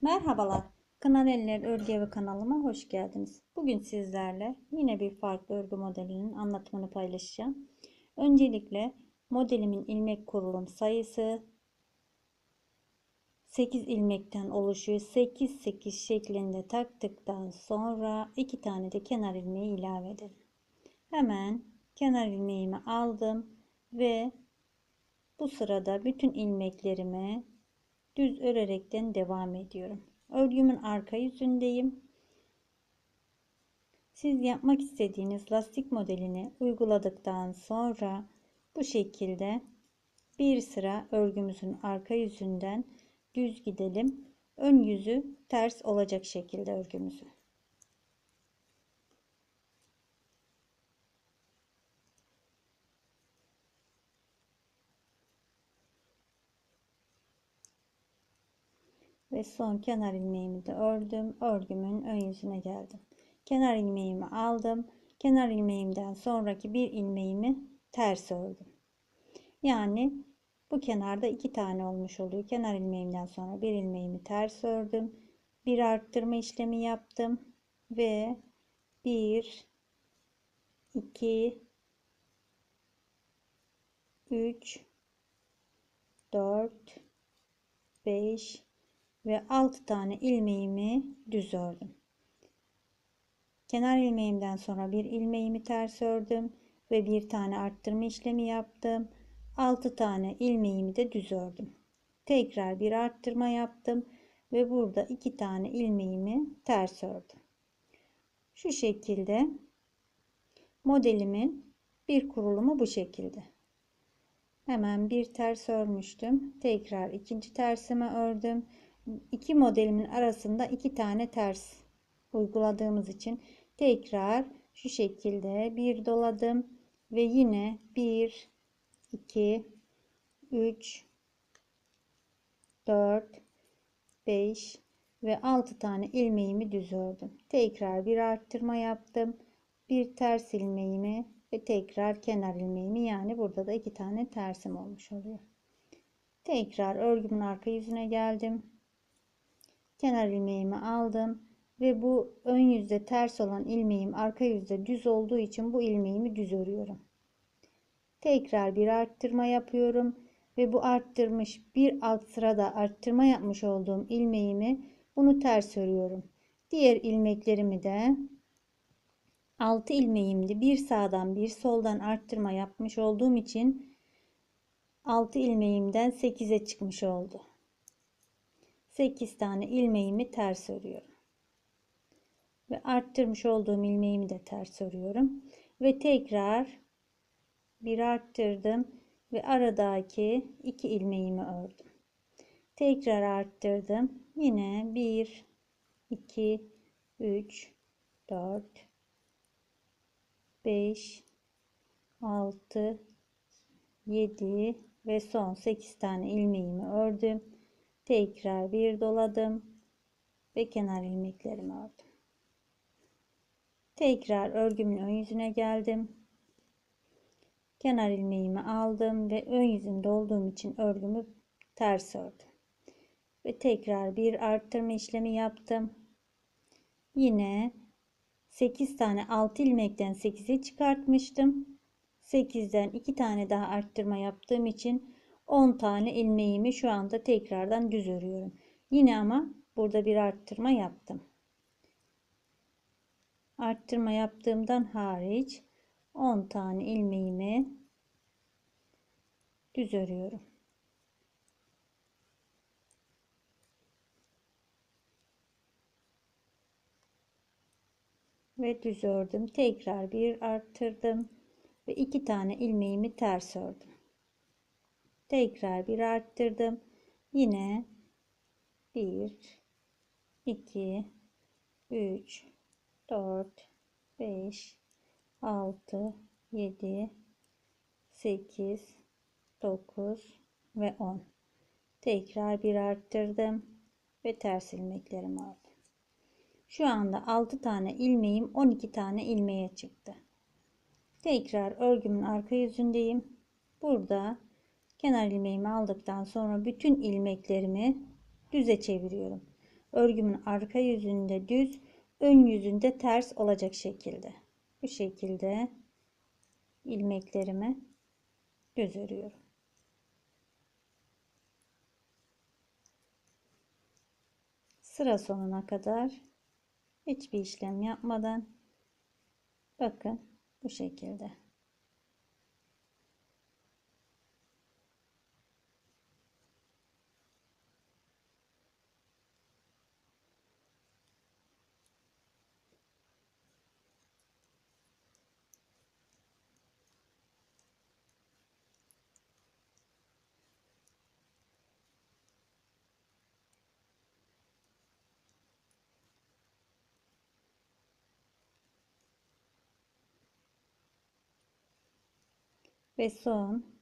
Merhabalar. Kınar Eller Örgü Evi kanalıma hoş geldiniz. Bugün sizlerle yine bir farklı örgü modelinin anlatımını paylaşacağım. Öncelikle modelimin ilmek kurulum sayısı 8 ilmekten oluşuyor. 8 8 şeklinde taktıktan sonra 2 tane de kenar ilmeği ilave edelim. Hemen kenar ilmeğimi aldım ve bu sırada bütün ilmeklerimi düz örerekten devam ediyorum. Örgümün arka yüzündeyim. Siz yapmak istediğiniz lastik modelini uyguladıktan sonra bu şekilde bir sıra örgümüzün arka yüzünden düz gidelim. Ön yüzü ters olacak şekilde örgümüzü. Ve son kenar ilmeğimi de ördüm. Örgümün ön yüzüne geldim. Kenar ilmeğimi aldım. Kenar ilmeğimden sonraki bir ilmeğimi ters ördüm. Yani bu kenarda iki tane olmuş oluyor. Kenar ilmeğimden sonra bir ilmeğimi ters ördüm. Bir arttırma işlemi yaptım ve bir, iki, üç, dört, beş ve 6 tane ilmeğimi düz ördüm. Kenar ilmeğimden sonra bir ilmeğimi ters ördüm ve bir tane arttırma işlemi yaptım. 6 tane ilmeğimi de düz ördüm. Tekrar bir arttırma yaptım ve burada 2 tane ilmeğimi ters ördüm. Şu şekilde modelimin bir kurulumu bu şekilde. Hemen bir ters örmüştüm. Tekrar ikinci tersime ördüm iki modelimin arasında iki tane ters uyguladığımız için tekrar şu şekilde bir doladım ve yine 1 2 3 4 5 ve 6 tane ilmeğimi düz ördüm. Tekrar bir arttırma yaptım. Bir ters ilmeğimi ve tekrar kenar ilmeğimi yani burada da iki tane tersim olmuş oluyor. Tekrar örgümün arka yüzüne geldim kenar ilmeğimi aldım ve bu ön yüzde ters olan ilmeğim arka yüzde düz olduğu için bu ilmeğimi düz örüyorum. Tekrar bir arttırma yapıyorum ve bu arttırmış bir alt sırada arttırma yapmış olduğum ilmeğimi bunu ters örüyorum. Diğer ilmeklerimi de 6 ilmeğimdi. Bir sağdan bir soldan arttırma yapmış olduğum için 6 ilmeğimden 8'e çıkmış oldu. 8 tane ilmeğimi ters örüyorum. Ve arttırmış olduğum ilmeğimi de ters örüyorum. Ve tekrar bir arttırdım ve aradaki iki ilmeğimi ördüm. Tekrar arttırdım. Yine 1 2 3 4 5 6 7 ve son 8 tane ilmeğimi ördüm tekrar bir doladım ve kenar ilmeklerimi ördüm. Tekrar örgümün ön yüzüne geldim. Kenar ilmeğimi aldım ve ön yüzünde olduğum için örgümü ters ördüm. Ve tekrar bir arttırma işlemi yaptım. Yine 8 tane 6 ilmekten 8'e çıkartmıştım. 8'den 2 tane daha arttırma yaptığım için 10 tane ilmeğimi şu anda tekrardan düz örüyorum. Yine ama burada bir arttırma yaptım. Arttırma yaptığımdan hariç 10 tane ilmeğimi düz örüyorum. Ve düz ördüm. Tekrar bir arttırdım ve iki tane ilmeğimi ters ördüm tekrar bir arttırdım. Yine 1 2 3 4 5 6 7 8 9 ve 10 tekrar bir arttırdım ve ters ilmeklerimi aldım şu anda 6 tane ilmeğim 12 tane ilmeğe çıktı. Tekrar örgümün arka yüzündeyim. Burada kenar ilmeğimi aldıktan sonra bütün ilmeklerimi düze çeviriyorum. örgümün arka yüzünde düz, ön yüzünde ters olacak şekilde. Bu şekilde ilmeklerimi düz örüyorum. Sıra sonuna kadar hiçbir işlem yapmadan bakın bu şekilde. Ve son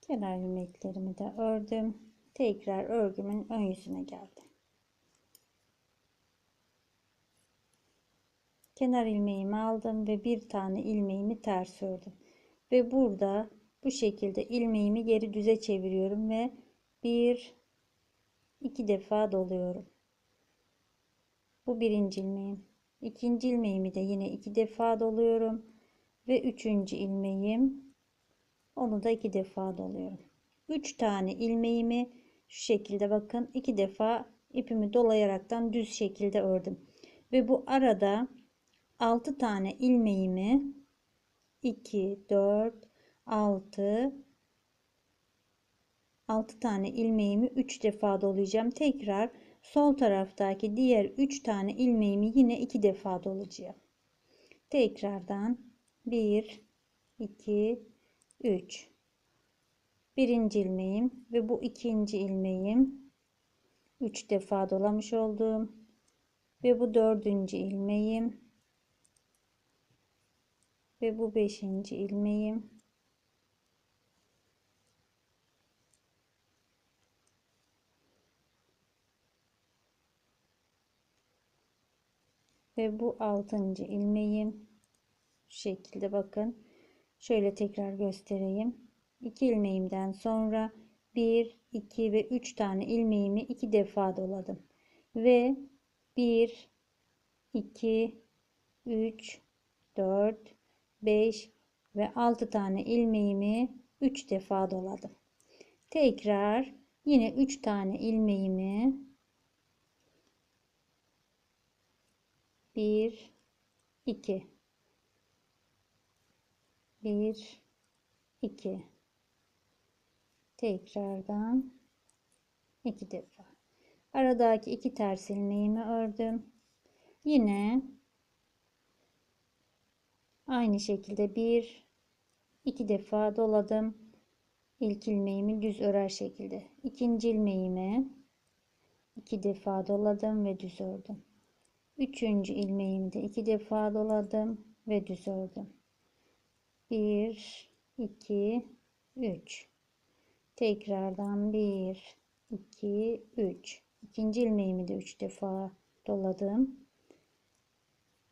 kenar ilmeklerimi de ördüm. Tekrar örgümün ön yüzüne geldim. Kenar ilmeğimi aldım ve bir tane ilmeğimi ters ördüm. Ve burada bu şekilde ilmeğimi geri düze çeviriyorum ve bir iki defa doluyorum. Bu birinci ilmeğim. İkinci ilmeğimi de yine iki defa doluyorum ve üçüncü ilmeğim onu da iki defa doluyorum. Üç tane ilmeğimi şu şekilde bakın iki defa ipimi dolayaraktan düz şekilde ördüm. Ve bu arada 6 tane ilmeğimi 2 4 6 6 tane ilmeğimi 3 defa dolayacağım. Tekrar sol taraftaki diğer 3 tane ilmeğimi yine 2 defa dolayacağım. Tekrardan 1 2 3 birinci ilmeğim ve bu ikinci ilmeğim. 3 defa dolamış olduğum ve bu dördüncü ilmeğim. Ve bu beşinci ilmeğim. Ve bu altıncı ilmeğim. Şu şekilde bakın şöyle tekrar göstereyim. 2 ilmeğimden sonra 1 2 ve 3 tane ilmeğimi 2 defa doladım. Ve 1 2 3 4 5 ve 6 tane ilmeğimi 3 defa doladım. Tekrar yine 3 tane ilmeğimi 1 2 1 2 tekrardan iki defa. Aradaki iki ters ilmeğimi ördüm? Yine aynı şekilde bir iki defa doladım. İlk ilmeğimi düz örer şekilde. İkinci ilmeğimi iki defa doladım ve düz ördüm. Üçüncü ilmeğimi de iki defa doladım ve düz ördüm 1 2 3 tekrardan 1 2 3 ikinci ilmeğimi de 3 defa doladım.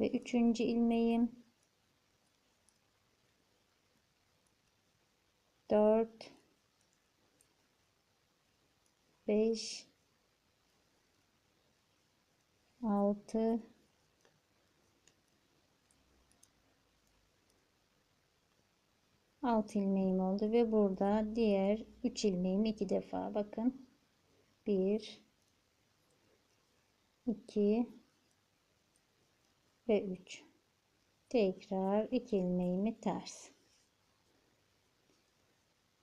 Ve üçüncü ilmeğim 4 5 6 6 ilmeğim oldu ve burada diğer 3 ilmeğimi iki defa. Bakın. 1 2 ve 3 tekrar 2 ilmeğimi ters.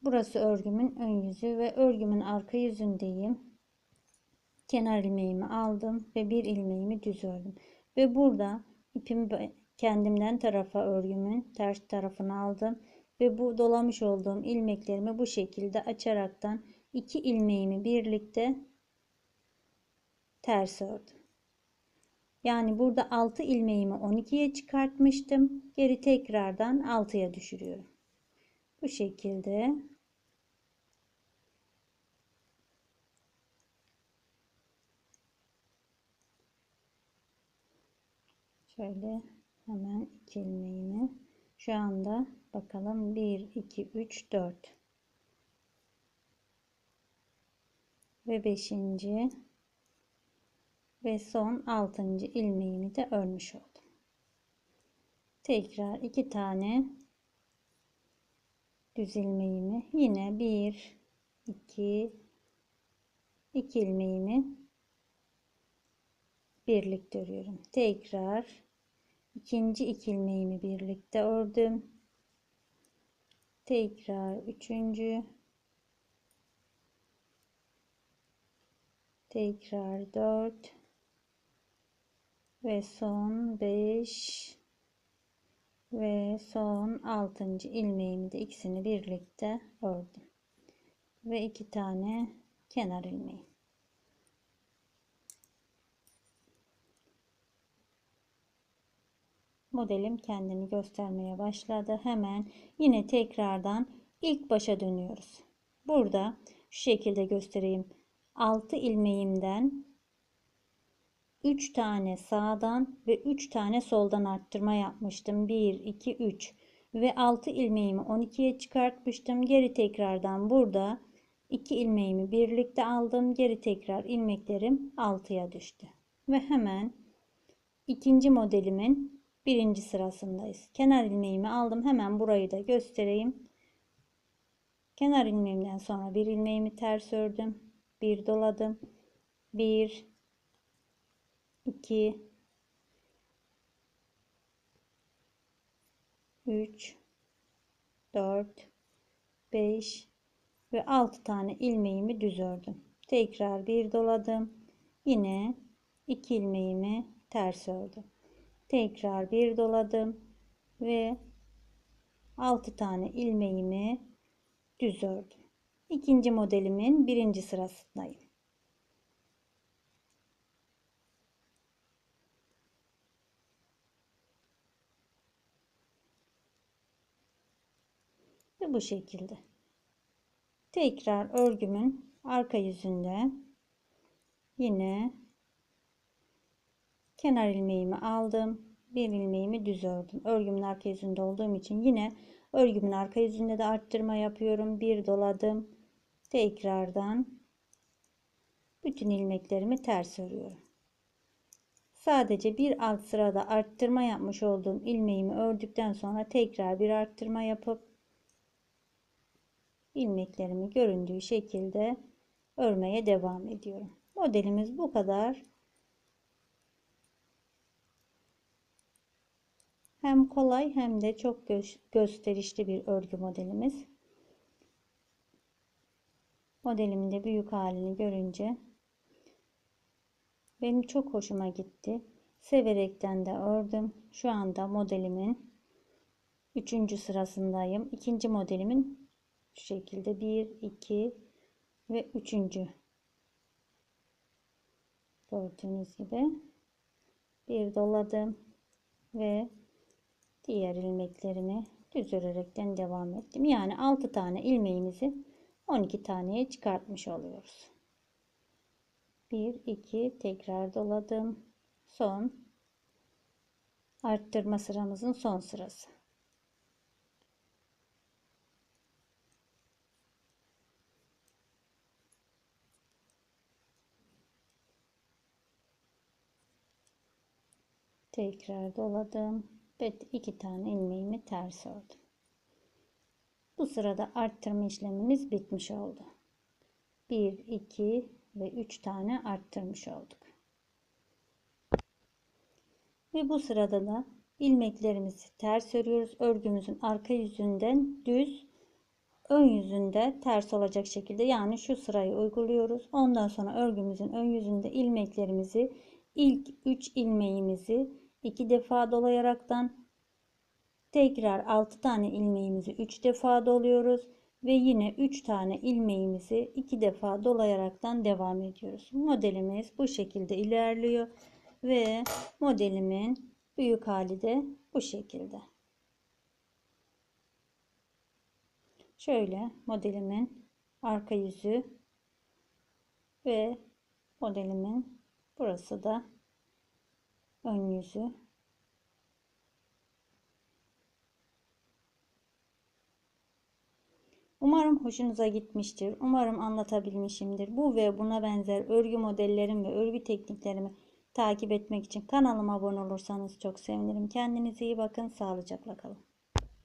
Burası örgümün ön yüzü ve örgümün arka yüzündeyim. Kenar ilmeğimi aldım ve bir ilmeğimi düz ördüm. Ve burada ipimi kendimden tarafa örgümün ters tarafını aldım ve bu dolamış olduğum ilmeklerimi bu şekilde açaraktan iki ilmeğimi birlikte ters ördüm. Yani burada 6 ilmeğimi 12'ye çıkartmıştım. Geri tekrardan 6'ya düşürüyorum. Bu şekilde şöyle hemen iki ilmeğimi şu anda bakalım 1 2 3 4 ve 5. ve son 6. ilmeğimi de örmüş oldum. Tekrar iki tane düz ilmeğimi yine 1 2 2 ilmeğimi birlikte örüyorum. Tekrar ikinci iki ilmeğimi birlikte ördüm. Tekrar üçüncü. Tekrar 4 ve son 5 ve son 6. ilmeğimi de ikisini birlikte ördüm. Ve iki tane kenar ilmeği modelim kendini göstermeye başladı hemen yine tekrardan ilk başa dönüyoruz burada şu şekilde göstereyim 6 ilmeğimden 3 tane sağdan ve 3 tane soldan arttırma yapmıştım. 1, 2, 3 ve 6 ilmeğimi 12'ye çıkartmıştım. Geri tekrardan burada 2 ilmeğimi birlikte aldım. Geri tekrar ilmeklerim 6'ya düştü. Ve hemen ikinci modelimin birinci sırasındayız. Kenar ilmeğimi aldım. Hemen burayı da göstereyim. Kenar ilmeğimden sonra bir ilmeğimi ters ördüm bir doladım. 1 2 3 4 5 ve 6 tane ilmeğimi düz ördüm. Tekrar bir doladım. Yine 2 ilmeğimi ters ördüm. Tekrar bir doladım ve 6 tane ilmeğimi düz ördüm. İkinci modelimin birinci sırasındayım. Ve bu şekilde. Tekrar örgümün arka yüzünde yine kenar ilmeğimi aldım. Bir ilmeğimi düz ördüm. Örgümün arka yüzünde olduğum için yine örgümün arka yüzünde de arttırma yapıyorum. Bir doladım tekrardan bütün ilmeklerimi ters örüyorum. Sadece bir alt sırada arttırma yapmış olduğum ilmeğimi ördükten sonra tekrar bir arttırma yapıp ilmeklerimi göründüğü şekilde örmeye devam ediyorum. Modelimiz bu kadar. Hem kolay hem de çok gösterişli bir örgü modelimiz. Modelimin de büyük halini görünce benim çok hoşuma gitti. Severekten de ördüm. Şu anda modelimin 3. sırasındayım. İkinci modelimin şu şekilde 1, 2 ve 3. Gördüğünüz gibi bir doladım ve diğer ilmeklerimi düz örerekten devam ettim. Yani 6 tane ilmeğimizi 12 taneye çıkartmış oluyoruz. 1 2 tekrar doladım. Son arttırma sıramızın son sırası. Tekrar doladım ve iki tane ilmeğimi ters ördüm. Bu sırada arttırma işlemimiz bitmiş oldu. 1, 2 ve 3 tane arttırmış olduk. Ve bu sırada da ilmeklerimizi ters örüyoruz. Örgümüzün arka yüzünden düz, ön yüzünde ters olacak şekilde yani şu sırayı uyguluyoruz. Ondan sonra örgümüzün ön yüzünde ilmeklerimizi ilk 3 ilmeğimizi iki defa dolayaraktan Tekrar 6 tane ilmeğimizi 3 defa doluyoruz ve yine 3 tane ilmeğimizi 2 defa dolayaraktan devam ediyoruz. Modelimiz bu şekilde ilerliyor ve modelimin büyük hali de bu şekilde. Şöyle modelimin arka yüzü ve modelimin burası da ön yüzü Umarım hoşunuza gitmiştir. Umarım anlatabilmişimdir. Bu ve buna benzer örgü modellerim ve örgü tekniklerimi takip etmek için kanalıma abone olursanız çok sevinirim. Kendinize iyi bakın. Sağlıcakla kalın.